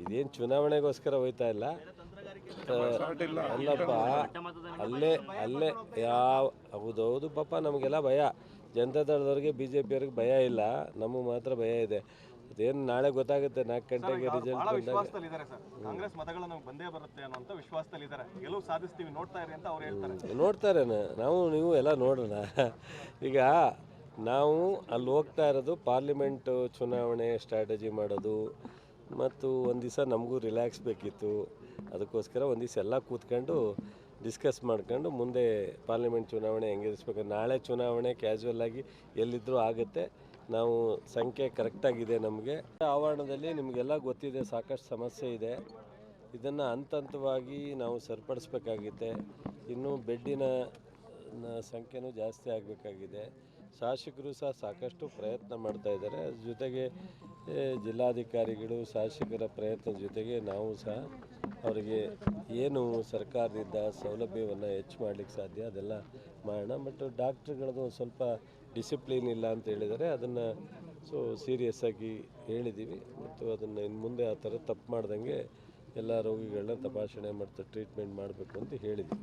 ಇದೇನು ಚುನಾವಣೆಗೋಸ್ಕರ ಹೋಯ್ತಾ ಇಲ್ಲ. ಅಲ್ಲಪ್ಪ ಅಲ್ಲೇ ಅಲ್ಲೇ ಯಾವ ಹೌದೌದು ಪಾಪ ನಮಗೆಲ್ಲ ಭಯ. ಜನತಾ ದಳದವ್ರಿಗೆ ಬಿ ಜೆ ಪಿಯವ್ರಿಗೆ ಭಯ ಇಲ್ಲ. ನಮಗೆ ಮಾತ್ರ ಭಯ ಇದೆ. ಅದೇನು ನಾಳೆ ಗೊತ್ತಾಗುತ್ತೆ ನಾಲ್ಕು ಗಂಟೆಗೆ ರಿಸಲ್ಟ್ ಕಾಂಗ್ರೆಸ್ ಮತಗಳು ನಮ್ಗೆ ಬಂದೇ ಬರುತ್ತೆ ಅನ್ನೋಂಥ ವಿಶ್ವಾಸದಲ್ಲಿದ್ದಾರೆ ಗೆಲುವು ಸಾಧಿಸ್ತೀವಿ ನೋಡ್ತಾ ಇರಿ ಅಂತ ಅವ್ರು ಹೇಳ್ತಾರೆ. ನೋಡ್ತಾರೆ ನಾವು ನೀವು ಎಲ್ಲ ನೋಡೋಣ. ಈಗ ನಾವು ಅಲ್ಲಿ ಹೋಗ್ತಾ ಇರೋದು ಪಾರ್ಲಿಮೆಂಟ್ ಚುನಾವಣೆ ಸ್ಟ್ರಾಟಜಿ ಮಾಡೋದು ಮತ್ತು ಒಂದು ದಿವಸ ನಮಗೂ ರಿಲ್ಯಾಕ್ಸ್ ಬೇಕಿತ್ತು. ಅದಕ್ಕೋಸ್ಕರ ಒಂದು ದಿವಸ ಎಲ್ಲ ಕೂತ್ಕೊಂಡು ಡಿಸ್ಕಸ್ ಮಾಡ್ಕೊಂಡು ಮುಂದೆ ಪಾರ್ಲಿಮೆಂಟ್ ಚುನಾವಣೆ ಹೆಂಗೆ ಹೆಂಗಿರಿಸ್ಬೇಕು ನಾಳೆ ಚುನಾವಣೆ ಕ್ಯಾಶುವಲ್ ಆಗಿ ಎಲ್ಲಿದ್ದರೂ ಆಗುತ್ತೆ. ನಾವು ಸಂಖ್ಯೆ ಕರೆಕ್ಟಾಗಿದೆ ನಮಗೆ. ಆವರಣದಲ್ಲಿ ನಿಮಗೆಲ್ಲ ಗೊತ್ತಿದೆ, ಸಾಕಷ್ಟು ಸಮಸ್ಯೆ ಇದೆ. ಇದನ್ನು ಹಂತ ಹಂತವಾಗಿ ನಾವು ಸರಿಪಡಿಸ್ಬೇಕಾಗಿದೆ ಇನ್ನು ಬೆಡ್ಡಿನ ಸಂಖ್ಯೆನೂ ಜಾಸ್ತಿ ಆಗಬೇಕಾಗಿದೆ. ಶಾಸಕರು ಸಹ ಸಾಕಷ್ಟು ಪ್ರಯತ್ನ ಮಾಡ್ತಾ ಇದ್ದಾರೆ. ಅದ್ರ ಜೊತೆಗೆ ಜಿಲ್ಲಾಧಿಕಾರಿಗಳು, ಶಾಸಕರ ಪ್ರಯತ್ನದ ಜೊತೆಗೆ ನಾವು ಸಹ ಅವರಿಗೆ ಏನು ಸರ್ಕಾರದಿಂದ ಸೌಲಭ್ಯವನ್ನು ಹೆಚ್ಚು ಮಾಡಲಿಕ್ಕೆ ಸಾಧ್ಯ ಅದೆಲ್ಲ ಮಾಡೋಣ. ಬಟ್ ಡಾಕ್ಟ್ರುಗಳದ್ದು ಸ್ವಲ್ಪ ಡಿಸಿಪ್ಲಿನ್ ಇಲ್ಲ ಅಂತ ಹೇಳಿದರೆ ಅದನ್ನು ಸೊ ಸೀರಿಯಸ್ ಆಗಿ ಹೇಳಿದ್ದೀವಿ. ಮತ್ತು ಅದನ್ನು ಇನ್ನು ಮುಂದೆ ಆ ಥರ ತಪ್ಪು ಮಾಡ್ದಂಗೆ ಎಲ್ಲ ರೋಗಿಗಳನ್ನ ತಪಾಸಣೆ ಮತ್ತು ಟ್ರೀಟ್ಮೆಂಟ್ ಮಾಡಬೇಕು ಅಂತ ಹೇಳಿದ್ವಿ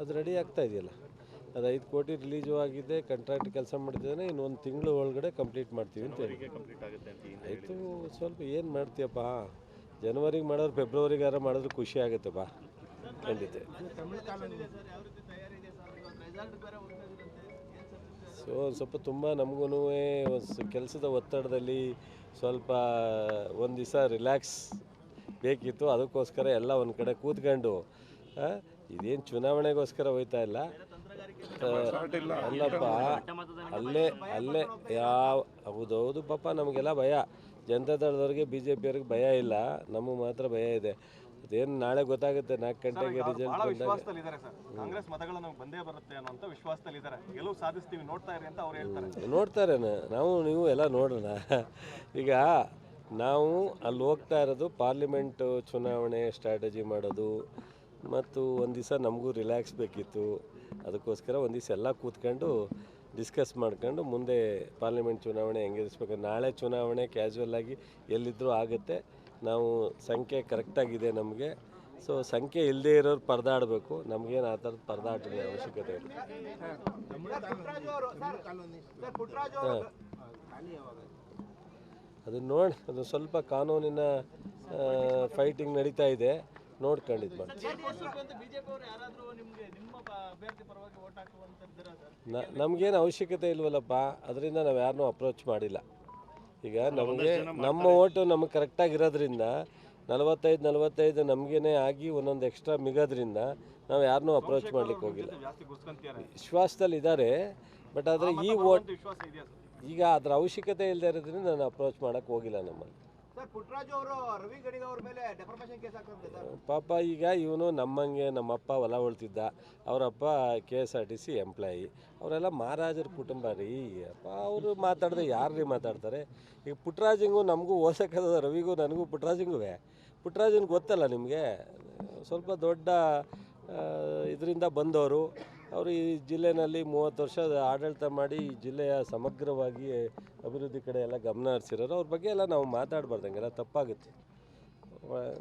ಅದು ರೆಡಿ ಆಗ್ತಾ ಇದೆಯಲ್ಲ? ಅದು ಐದು ಕೋಟಿ ರಿಲೀಜು ಆಗಿದೆ ಕಾಂಟ್ರಾಕ್ಟ್ ಕೆಲಸ ಮಾಡ್ತಿದ್ದಾನೆ ಇನ್ನು ಒಂದು ತಿಂಗಳು ಒಳಗಡೆ ಕಂಪ್ಲೀಟ್ ಮಾಡ್ತೀವಿ ಅಂತ ಹೇಳಿ. ಆಯಿತು ಸ್ವಲ್ಪ ಏನು ಮಾಡ್ತೀಯಪ್ಪ? ಜನವರಿಗೆ ಮಾಡೋರು ಫೆಬ್ರವರಿಗಾರ ಮಾಡಿದ್ರೆ ಖುಷಿ ಆಗುತ್ತೆ ಬಾ. ಖಂಡಿತ. ಸೊ ಒಂದು ಸ್ವಲ್ಪ ತುಂಬ ನಮಗೂ ಕೆಲಸದ ಒತ್ತಡದಲ್ಲಿ ಸ್ವಲ್ಪ ಒಂದು ದಿವಸ ರಿಲ್ಯಾಕ್ಸ್ ಬೇಕಿತ್ತು ಅದಕ್ಕೋಸ್ಕರ ಎಲ್ಲ ಒಂದು ಕಡೆ ಕೂತ್ಕೊಂಡು ಇದೇನು ಚುನಾವಣೆಗೋಸ್ಕರ ಹೋಯ್ತಾ ಇಲ್ಲ. ಅಲ್ಲಪ್ಪ ಅಲ್ಲೇ ಅಲ್ಲೇ ಯಾವ ಹೌದೌದು ಪಾಪ ನಮಗೆಲ್ಲ ಭಯ. ಜನತಾ ದಳದವ್ರಿಗೆ ಬಿ ಜೆ ಪಿಯವ್ರಿಗೆ ಭಯ ಇಲ್ಲ. ನಮಗೆ ಮಾತ್ರ ಭಯ ಇದೆ. ಅದೇನು ನಾಳೆ ಗೊತ್ತಾಗುತ್ತೆ ನಾಲ್ಕು ಗಂಟೆಗೆ ರಿಸಲ್ಟ್ ಕಾಂಗ್ರೆಸ್ ಮತಗಳು ನಮ್ಗೆ ಬಂದೇ ಬರುತ್ತೆ ಅನ್ನೋಂಥ ವಿಶ್ವಾಸದಲ್ಲಿದ್ದಾರೆ ಗೆಲುವು ಸಾಧಿಸ್ತೀವಿ ನೋಡ್ತಾ ಇರಿ ಅಂತ ಅವ್ರು ಹೇಳ್ತಾರೆ. ನೋಡ್ತಾರೆ ನಾವು ನೀವು ಎಲ್ಲ ನೋಡೋಣ. ಈಗ ನಾವು ಅಲ್ಲಿ ಹೋಗ್ತಾ ಇರೋದು ಪಾರ್ಲಿಮೆಂಟು ಚುನಾವಣೆ ಸ್ಟ್ರಾಟಜಿ ಮಾಡೋದು ಮತ್ತು ಒಂದು ದಿವಸ ನಮಗೂ ರಿಲ್ಯಾಕ್ಸ್ ಬೇಕಿತ್ತು. ಅದಕ್ಕೋಸ್ಕರ ಒಂದು ದಿವಸ ಎಲ್ಲ ಕೂತ್ಕೊಂಡು ಡಿಸ್ಕಸ್ ಮಾಡ್ಕೊಂಡು ಮುಂದೆ ಪಾರ್ಲಿಮೆಂಟ್ ಚುನಾವಣೆ ಹೆಂಗಿರಿಸ್ಬೇಕು ನಾಳೆ ಚುನಾವಣೆ ಕ್ಯಾಶುವಲ್ ಆಗಿ ಎಲ್ಲಿದ್ದರೂ ಆಗುತ್ತೆ. ನಾವು ಸಂಖ್ಯೆ ಕರೆಕ್ಟಾಗಿದೆ ನಮಗೆ. ಸೊ ಸಂಖ್ಯೆ ಇಲ್ಲದೇ ಇರೋರು ಪರದಾಡಬೇಕು. ನಮಗೇನು ಆ ಥರದ ಪರದಾಟದ ಅವಶ್ಯಕತೆ ಇಲ್ಲ. ಅದು ನೋಡಿ, ಅದು ಸ್ವಲ್ಪ ಕಾನೂನಿನ ಫೈಟಿಂಗ್ ನಡೀತಾ ಇದೆ. ನೋಡ್ಕೊಂಡಿದ್ದು ನಮ್ಗೇನು ನ ನಮಗೇನು ಅವಶ್ಯಕತೆ ಇಲ್ವಲ್ಲಪ್ಪ ಅದರಿಂದ ನಾವು ಯಾರನ್ನೂ ಅಪ್ರೋಚ್ ಮಾಡಿಲ್ಲ. ಈಗ ನಮಗೆ ನಮ್ಮ ಓಟು ನಮಗೆ ಕರೆಕ್ಟಾಗಿರೋದ್ರಿಂದ ನಲವತ್ತೈದು ನಲವತ್ತೈದು ನಮಗೇನೆ ಆಗಿ ಒಂದೊಂದು ಎಕ್ಸ್ಟ್ರಾ ಮಿಗೋದ್ರಿಂದ ನಾವು ಯಾರನ್ನೂ ಅಪ್ರೋಚ್ ಮಾಡ್ಲಿಕ್ಕೆ ಹೋಗಿಲ್ಲ. ವಿಶ್ವಾಸದಲ್ಲಿ ಇದ್ದಾರೆ ಬಟ್ ಆದರೆ ಈ ಓಟ್ ವಿಶ್ವಾಸ ಇದೆಯಾ ಈಗ ಅದರ ಅವಶ್ಯಕತೆ ಇಲ್ಲದೆ ಇರೋದ್ರಿಂದ ನಾನು ಅಪ್ರೋಚ್ ಮಾಡೋಕ್ಕೆ ಹೋಗಿಲ್ಲ ನಮ್ಮಲ್ಲಿ. ಪಾಪ ಈಗ ಇವನು ನಮ್ಮಂಗೆ ನಮ್ಮಪ್ಪ ಹೊಲ ಉಳ್ತಿದ್ದ ಅವರಪ್ಪ K S R T C employee ಅವರೆಲ್ಲ ಮಹಾರಾಜರ ಕುಟುಂಬ ರೀ. ಅಪ್ಪ, ಅವರು ಮಾತಾಡಿದ್ರೆ ಯಾರು ರೀ ಮಾತಾಡ್ತಾರೆ? ಈಗ ಪುಟ್ರಾಜಿಂಗು ನಮಗೂ ಓಸಕ್ಕದ ರವಿಗೂ ನನಗೂ ಪುಟ್ರಾಜಿಂಗುವೆ. ಪುಟ್ಟರಾಜನ್ ಗೊತ್ತಲ್ಲ ನಿಮಗೆ? ಸ್ವಲ್ಪ ದೊಡ್ಡ ಇದರಿಂದ ಬಂದವರು ಅವರು ಈ ಜಿಲ್ಲೆನಲ್ಲಿ ಮೂವತ್ತು ವರ್ಷ ಆಡಳಿತ ಮಾಡಿ ಈ ಜಿಲ್ಲೆಯ ಸಮಗ್ರವಾಗಿ ಅಭಿವೃದ್ಧಿ ಕಡೆ ಎಲ್ಲ ಗಮನ ಹರಿಸಿರೋರು. ಅವ್ರ ಬಗ್ಗೆ ಎಲ್ಲ ನಾವು ಮಾತಾಡಬಾರ್ದಂಗೆಲ್ಲ ತಪ್ಪಾಗುತ್ತೆ.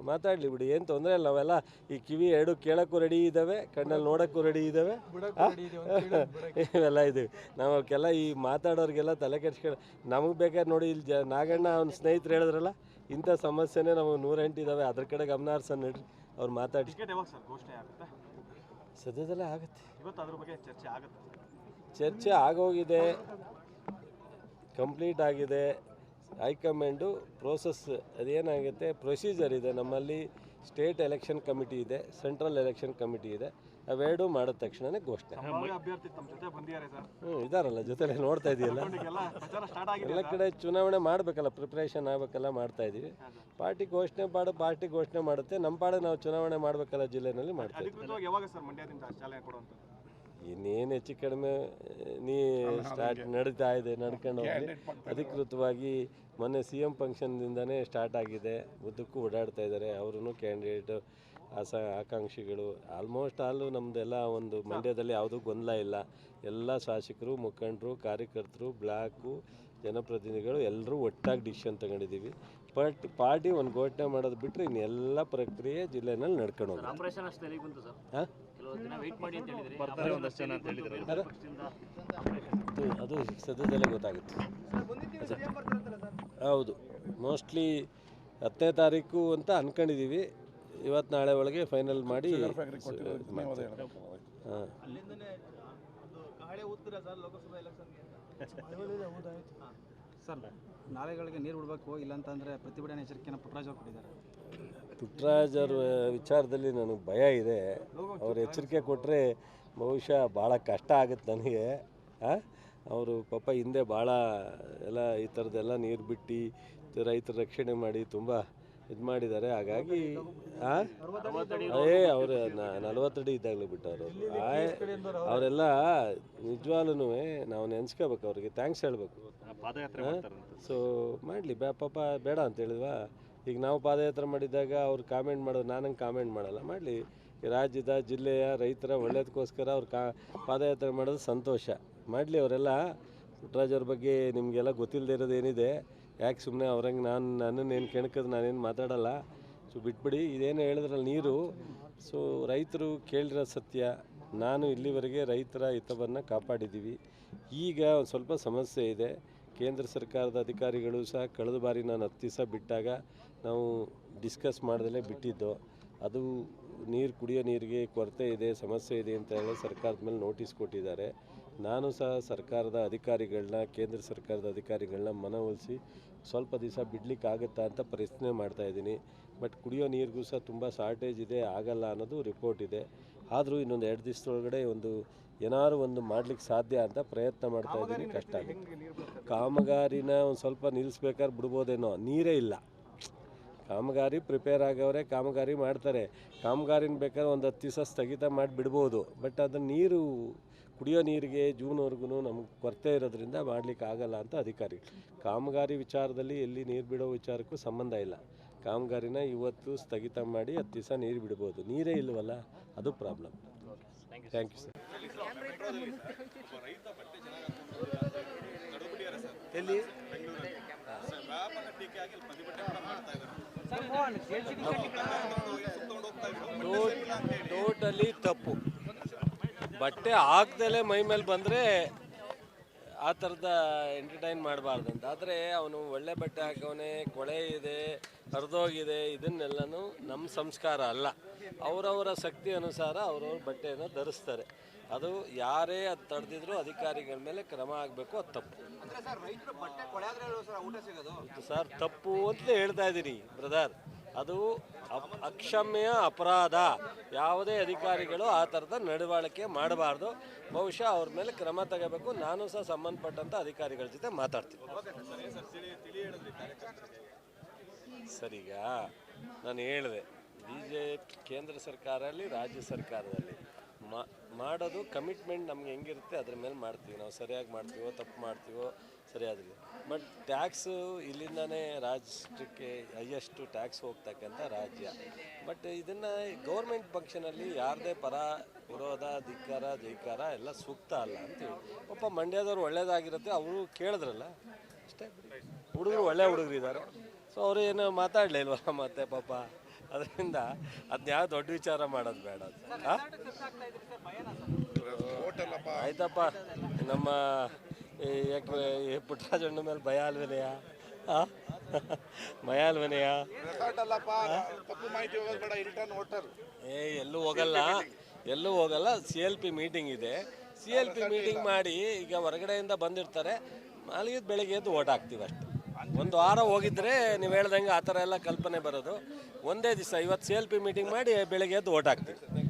ಮಾತಾಡಲಿ ಬಿಡಿ ಏನು ತೊಂದರೆ ಇಲ್ಲ. ನಾವೆಲ್ಲ ಈ ಕಿವಿ ಎರಡು ಕೇಳೋಕ್ಕೂ ರೆಡಿ ಇದ್ದಾವೆ ಕಣ್ಣಲ್ಲಿ ನೋಡೋಕ್ಕೂ ರೆಡಿ ಇದ್ದಾವೆ ಇವೆಲ್ಲ ಇದ್ದೀವಿ ನಾವು ಅವಕ್ಕೆಲ್ಲ ಈ ಮಾತಾಡೋರಿಗೆಲ್ಲ ತಲೆ ಕೆಡ್ಸ್ಕೊಂಡು ನಮಗೆ ಬೇಕಾದ್ರೆ ನೋಡಿ ಇಲ್ಲಿ ಜ ನಾಗಣ್ಣ ಅವ್ನ ಸ್ನೇಹಿತರು ಹೇಳಿದ್ರಲ್ಲ ಇಂಥ ಸಮಸ್ಯೆನೇ ನಮಗೆ ನೂರೆಂಟು ಇದ್ದಾವೆ ಅದ್ರ ಕಡೆ ಗಮನ ಹರ್ಸೋಣ ನಡ್ರಿ ಅವ್ರು ಮಾತಾಡಿ ಸದ್ಯದಲ್ಲೇ ಆಗುತ್ತೆ. ಇವತ್ತು ಅದ್ರ ಬಗ್ಗೆ ಚರ್ಚೆ ಆಗುತ್ತೆ. ಚರ್ಚೆ ಆಗೋಗಿದೆ ಕಂಪ್ಲೀಟ್ ಆಗಿದೆ. ಹೈಕಮಾಂಡು ಪ್ರೋಸೆಸ್ ಅದೇನಾಗುತ್ತೆ ಪ್ರೊಸೀಜರ್ ಇದೆ. ನಮ್ಮಲ್ಲಿ ಸ್ಟೇಟ್ ಎಲೆಕ್ಷನ್ ಕಮಿಟಿ ಇದೆ ಸೆಂಟ್ರಲ್ ಎಲೆಕ್ಷನ್ ಕಮಿಟಿ ಇದೆ. ಅವೆರಡೂ ಮಾಡಿದ ತಕ್ಷಣನೇ ಘೋಷಣೆ. ಸಂಭಾವ್ಯ ಅಭ್ಯರ್ಥಿ ತಮ್ಮ ಜೊತೆ ಬಂದಿದ್ದಾರೆ ಸರ್. ಹ್ಞೂ ಇದಾರಲ್ಲ ಜೊತೆಲೆ ನೋಡ್ತಾ ಇದೆಯಲ್ಲ. ಎಲ್ಲ ಕಡೆ ಚುನಾವಣೆ ಮಾಡಬೇಕಲ್ಲ ಪ್ರಿಪ್ರೇಷನ್ ಆಗಬೇಕಲ್ಲ ಮಾಡ್ತಾ ಇದ್ದೀವಿ ಪಾರ್ಟಿ ಘೋಷಣೆ ಪಾಡು ಪಾರ್ಟಿ ಘೋಷಣೆ ಮಾಡುತ್ತೆ. ನಮ್ಮ ಪಾಡು ನಾವು ಚುನಾವಣೆ ಮಾಡಬೇಕಲ್ಲ ಜಿಲ್ಲೆನಲ್ಲಿ ಮಾಡ್ತಾ ಇದ್ದೀವಿ ಇನ್ನೇನು ಹೆಚ್ಚು ಕಡಿಮೆ ನೀ ಸ್ಟಾರ್ಟ್ ನಡೀತಾ ಇದೆ ನಡ್ಕೊಂಡು ಹೋಗಿ ಅಧಿಕೃತವಾಗಿ ಮೊನ್ನೆ ಸಿ ಎಂ ಫಂಕ್ಷನ್ದಿಂದನೇ ಸ್ಟಾರ್ಟ್ ಆಗಿದೆ. ಉದ್ದಕ್ಕೂ ಓಡಾಡ್ತಾ ಇದ್ದಾರೆ. ಅವರು ಕ್ಯಾಂಡಿಡೇಟ್ ಆಸ ಆಕಾಂಕ್ಷಿಗಳು. ಆಲ್ಮೋಸ್ಟ್ ಆಲು ನಮ್ಮದೆಲ್ಲ ಒಂದು ಮಂಡ್ಯದಲ್ಲಿ ಯಾವುದೂ ಗೊಂದಲ ಇಲ್ಲ. ಎಲ್ಲ ಶಾಸಕರು ಮುಖಂಡರು ಕಾರ್ಯಕರ್ತರು ಬ್ಲಾಕು ಜನಪ್ರತಿನಿಧಿಗಳು ಎಲ್ಲರೂ ಒಟ್ಟಾಗಿ ಡಿಸಿಷನ್ ತಗೊಂಡಿದ್ದೀವಿ. ಬಟ್ ಪಾರ್ಟಿ ಒಂದು ಘೋಷಣೆ ಮಾಡೋದು ಬಿಟ್ಟರೆ ಇನ್ನೆಲ್ಲ ಪ್ರಕ್ರಿಯೆ ಜಿಲ್ಲೆನಲ್ಲಿ ನಡ್ಕೊಂಡು ಹೋಗುತ್ತೆ. ಆಪರೇಷನ್ ಅಷ್ಟು ಎಲ್ಲಿಗೆ ಸರ್? ಹಾಂ? ಕೆಲವು ದಿನ ವೆಯ್ಟ್ ಮಾಡಿ ಅಂತ ಹೇಳಿದ್ರೆ ಬರ್ತಾರೆ ಒಂದಷ್ಟು ಅಂತ ಹೇಳಿದ್ರು. ಅದು ಅದು ಸದ್ಯದಲ್ಲೇ ಗೊತ್ತಾಗುತ್ತೆ. ಹೌದು. ಮೋಸ್ಟ್ಲಿ ಹತ್ತನೇ ತಾರೀಕು ಅಂತ ಅನ್ಕೊಂಡಿದ್ದೀವಿ. ಇವತ್ತು ನಾಳೆ ಒಳಗೆ ಫೈನಲ್ ಮಾಡಿ ಸರ್ ಲೋಕಸಭಾ ಎಲೆಕ್ಷನ್ಗೆ ಸರ್ ನಾಲೆಗಳಿಗೆ ನೀರು ಬಿಡಬೇಕು ಇಲ್ಲಾಂತಂದರೆ ಪ್ರತಿಭಟನೆ ಎಚ್ಚರಿಕೆಯನ್ನು ಪುಟ್ಟರಾಜ್ ಅವರು ಕೊಟ್ಟಿದ್ದಾರೆ. ಪುಟ್ಟರಾಜ್ ಅವ್ರ ವಿಚಾರದಲ್ಲಿ ನನಗೆ ಭಯ ಇದೆ. ಅವ್ರು ಎಚ್ಚರಿಕೆ ಕೊಟ್ಟರೆ ಬಹುಶಃ ಭಾಳ ಕಷ್ಟ ಆಗುತ್ತೆ ನನಗೆ. ಅವರು ಪಾಪ ಹಿಂದೆ ಭಾಳ ಎಲ್ಲ ಈ ಥರದ್ದೆಲ್ಲ ನೀರು ಬಿಟ್ಟು ರೈತರ ರಕ್ಷಣೆ ಮಾಡಿ ತುಂಬ ಇದು ಮಾಡಿದ್ದಾರೆ ಹಾಗಾಗಿ ಆ? ಏ ಅವರು ನಲವತ್ತಡಿ ಇದ್ದಾಗಲೇ ಬಿಟ್ಟವರು. ಅವರೆಲ್ಲ ನಿಜವಾಗ್ಲೂ ನಾವು ನೆನ್ಸ್ಕೋಬೇಕು ಅವ್ರಿಗೆ ಥ್ಯಾಂಕ್ಸ್ ಹೇಳಬೇಕು. ಸೊ ಮಾಡಲಿ ಬ್ಯಾ ಪಾಪ ಬೇಡ ಅಂತ ಹೇಳಿದ್ವಾ? ಈಗ ನಾವು ಪಾದಯಾತ್ರೆ ಮಾಡಿದಾಗ ಅವ್ರು ಕಾಮೆಂಟ್ ಮಾಡೋದು ನಾನಂಗೆ ಕಾಮೆಂಟ್ ಮಾಡಲ್ಲ. ಮಾಡಲಿ ರಾಜ್ಯದ ಜಿಲ್ಲೆಯ ರೈತರ ಒಳ್ಳೇದಕ್ಕೋಸ್ಕರ ಅವ್ರು ಕಾ ಪಾದಯಾತ್ರೆ ಮಾಡೋದು ಸಂತೋಷ. ಮಾಡಲಿ ಅವರೆಲ್ಲ ಪುಟ್ಟರಾಜ್ ಅವ್ರ ಬಗ್ಗೆ ನಿಮಗೆಲ್ಲ ಗೊತ್ತಿಲ್ಲದೆ ಇರೋದು ಏನಿದೆ? ಯಾಕೆ ಸುಮ್ಮನೆ ಅವ್ರಂಗೆ ನಾನು ನನ್ನನ್ನು ಏನು ಕೆಣಕದು ನಾನೇನು ಮಾತಾಡಲ್ಲ? ಸೊ ಬಿಟ್ಬಿಡಿ, ಇದೇನು ಹೇಳಿದ್ರಲ್ಲ ನೀರು. ಸೊ ರೈತರು ಕೇಳಿರೋ ಸತ್ಯ, ನಾನು ಇಲ್ಲಿವರೆಗೆ ರೈತರ ಹಿತವನ್ನು ಕಾಪಾಡಿದ್ದೀವಿ ಈಗ ಒಂದು ಸ್ವಲ್ಪ ಸಮಸ್ಯೆ ಇದೆ. ಕೇಂದ್ರ ಸರ್ಕಾರದ ಅಧಿಕಾರಿಗಳು ಸಹ ಕಳೆದ ಬಾರಿ ನಾನು ಹತ್ತು ದಿವಸ ಬಿಟ್ಟಾಗ ನಾವು ಡಿಸ್ಕಸ್ ಮಾಡ್ದಲೇ ಬಿಟ್ಟಿದ್ದು. ಅದು ನೀರು ಕುಡಿಯೋ ನೀರಿಗೆ ಕೊರತೆ ಇದೆ, ಸಮಸ್ಯೆ ಇದೆ ಅಂತ ಹೇಳಿ ಸರ್ಕಾರದ ಮೇಲೆ ನೋಟಿಸ್ ಕೊಟ್ಟಿದ್ದಾರೆ. ನಾನು ಸಹ ಸರ್ಕಾರದ ಅಧಿಕಾರಿಗಳನ್ನ ಕೇಂದ್ರ ಸರ್ಕಾರದ ಅಧಿಕಾರಿಗಳನ್ನ ಮನವೊಲಿಸಿ ಸ್ವಲ್ಪ ದಿವಸ ಬಿಡ್ಲಿಕ್ಕೆ ಆಗುತ್ತಾ ಅಂತ ಪ್ರಯತ್ನ ಮಾಡ್ತಾ ಇದ್ದೀನಿ. ಬಟ್ ಕುಡಿಯೋ ನೀರಿಗೂ ಸಹ ತುಂಬ ಶಾರ್ಟೇಜ್ ಇದೆ ಆಗಲ್ಲ ಅನ್ನೋದು ರಿಪೋರ್ಟ್ ಇದೆ. ಆದರೂ ಇನ್ನೊಂದು ಎರಡು ದಿವಸದೊಳಗಡೆ ಒಂದು ಏನಾದ್ರು ಒಂದು ಮಾಡ್ಲಿಕ್ಕೆ ಸಾಧ್ಯ ಅಂತ ಪ್ರಯತ್ನ ಮಾಡ್ತಾ ಇದ್ದೀನಿ. ಕಷ್ಟ ಆಗುತ್ತೆ. ಕಾಮಗಾರಿನ ಒಂದು ಸ್ವಲ್ಪ ನಿಲ್ಲಿಸ್ಬೇಕಾದ್ರೆ ಬಿಡ್ಬೋದೇನೋ ನೀರೇ ಇಲ್ಲ. ಕಾಮಗಾರಿ ಪ್ರಿಪೇರ್ ಆಗೋರೆ ಕಾಮಗಾರಿ ಮಾಡ್ತಾರೆ. ಕಾಮಗಾರಿನ ಬೇಕಾದ್ರೆ ಒಂದು ಹತ್ತು ದಿವಸ ಸ್ಥಗಿತ ಮಾಡಿ ಬಿಡ್ಬೋದು ಬಟ್ ಅದು ನೀರು ಕುಡಿಯೋ ನೀರಿಗೆ ಜೂನ್ವರೆಗೂ ನಮಗೆ ಕೊರತೆ ಇರೋದ್ರಿಂದ ಮಾಡಲಿಕ್ಕೆ ಆಗಲ್ಲ ಅಂತ ಅಧಿಕಾರಿ. ಕಾಮಗಾರಿ ವಿಚಾರದಲ್ಲಿ ಎಲ್ಲಿ ನೀರು ಬಿಡೋ ವಿಚಾರಕ್ಕೂ ಸಂಬಂಧ ಇಲ್ಲ. ಕಾಮಗಾರಿನ ಇವತ್ತು ಸ್ಥಗಿತ ಮಾಡಿ ಹತ್ತು ದಿವಸ ನೀರು ಬಿಡ್ಬೋದು. ನೀರೇ ಇಲ್ಲವಲ್ಲ ಅದು ಪ್ರಾಬ್ಲಮ್. ಥ್ಯಾಂಕ್ ಯು ಸರ್ ಎಲ್ಲಿ ಟೋಟಲಿ ತಪ್ಪು. ಬಟ್ಟೆ ಹಾಕ್ದಲೇ ಮೈ ಮೇಲೆ ಬಂದರೆ ಆ ಥರದ ಎಂಟರ್ಟೈನ್ ಮಾಡಬಾರ್ದಂತ. ಆದರೆ ಅವನು ಒಳ್ಳೆ ಬಟ್ಟೆ ಹಾಕವನೆ ಕೊಳೆ ಇದೆ ಹರಿದೋಗಿದೆ ಇದನ್ನೆಲ್ಲನೂ ನಮ್ಮ ಸಂಸ್ಕಾರ ಅಲ್ಲ. ಅವರವರ ಶಕ್ತಿ ಅನುಸಾರ ಅವರವ್ರ ಬಟ್ಟೆಯನ್ನು ಧರಿಸ್ತಾರೆ. ಅದು ಯಾರೇ ಅದು ತಡೆದಿದ್ರು ಅಧಿಕಾರಿಗಳ ಮೇಲೆ ಕ್ರಮ ಆಗಬೇಕು ಅದು ತಪ್ಪು. ಸರ್ ತಪ್ಪು ಅಂತಲೇ ಹೇಳ್ತಾ ಇದ್ದೀನಿ ಬ್ರದರ್ ಅದು ಅಕ್ಷಮ್ಯ ಅಪರಾಧ. ಯಾವುದೇ ಅಧಿಕಾರಿಗಳು ಆ ಥರದ ನಡವಳಿಕೆ ಮಾಡಬಾರ್ದು. ಬಹುಶಃ ಅವ್ರ ಮೇಲೆ ಕ್ರಮ ತಗೋಬೇಕು. ನಾನು ಸಹ ಸಂಬಂಧಪಟ್ಟಂಥ ಅಧಿಕಾರಿಗಳ ಜೊತೆ ಮಾತಾಡ್ತೀನಿ. ಸರಿಗ ನಾನು ಹೇಳಿದೆ. ಬಿ ಜೆ ಕೇಂದ್ರ ಸರ್ಕಾರದಲ್ಲಿ, ರಾಜ್ಯ ಸರ್ಕಾರದಲ್ಲಿ ಮಾಡೋದು ಕಮಿಟ್ಮೆಂಟ್ ನಮ್ಗೆ ಹೆಂಗಿರುತ್ತೆ, ಅದ್ರ ಮೇಲೆ ಮಾಡ್ತೀವಿ. ನಾವು ಸರಿಯಾಗಿ ಮಾಡ್ತೀವೋ, ತಪ್ಪು ಮಾಡ್ತೀವೋ ಸರಿಯಾದ್ರಿ ಬಟ್ ಟ್ಯಾಕ್ಸು ಇಲ್ಲಿಂದನೇ ರಾಜ್ಯಕ್ಕೆ ಹೈಯೆಸ್ಟು ಟ್ಯಾಕ್ಸ್ ಹೋಗ್ತಕ್ಕಂಥ ರಾಜ್ಯ. ಬಟ್ ಇದನ್ನು ಗೌರ್ಮೆಂಟ್ ಫಂಕ್ಷನಲ್ಲಿ ಯಾರದೇ ಪರ ವಿರೋಧ ಧಿಕ್ಕಾರ ಜೈಕಾರ ಎಲ್ಲ ಸೂಕ್ತ ಅಲ್ಲ ಅಂತೀವಿ ಒಬ್ಬ ಮಂಡ್ಯದವ್ರು ಒಳ್ಳೇದಾಗಿರುತ್ತೆ ಅವರು ಕೇಳಿದ್ರಲ್ಲ ಅಷ್ಟೇ. ಹುಡುಗರು ಒಳ್ಳೆ ಹುಡುಗರು ಇದ್ದಾರೆ. ಸೊ ಅವರು ಏನು ಮಾತಾಡಲಿಲ್ವಲ್ಲ ಮತ್ತೆ ಪಾಪ. ಅದರಿಂದ ಅದನ್ನ ಯಾವ ದೊಡ್ಡ ವಿಚಾರ ಮಾಡೋದು ಬೇಡ? ಆಯ್ತಪ್ಪ. ನಮ್ಮ ಯಾಕೆ ಈ ಪುಟ್ಟರಾಜಣ್ಣ ಮೇಲೆ ಭಯ ಅಲ್ವೇನೆಯ ಭಯ ಅಲ್ವೇನೆಯ ಏ ಎಲ್ಲೂ ಹೋಗಲ್ಲ. ಎಲ್ಲೂ ಹೋಗಲ್ಲ. ಸಿ ಎಲ್ ಪಿ ಮೀಟಿಂಗ್ ಇದೆ. ಸಿ ಎಲ್ ಪಿ ಮೀಟಿಂಗ್ ಮಾಡಿ ಈಗ ಹೊರಗಡೆಯಿಂದ ಬಂದಿರ್ತಾರೆ. ಮಾಲಿಗೆ ಬೆಳಿಗ್ಗೆ ಎದ್ದು ಓಟ್ ಹಾಕ್ತೀವಿ ಅಷ್ಟೆ. ಒಂದು ವಾರ ಹೋಗಿದ್ರೆ ನೀವು ಹೇಳ್ದಂಗೆ ಆ ಥರ ಎಲ್ಲ ಕಲ್ಪನೆ ಬರೋದು. ಒಂದೇ ದಿವಸ ಇವತ್ತು ಸಿ ಎಲ್ ಪಿ ಮೀಟಿಂಗ್ ಮಾಡಿ ಬೆಳಿಗ್ಗೆ ಎದ್ದು ಓಟ್ ಹಾಕ್ತೀವಿ.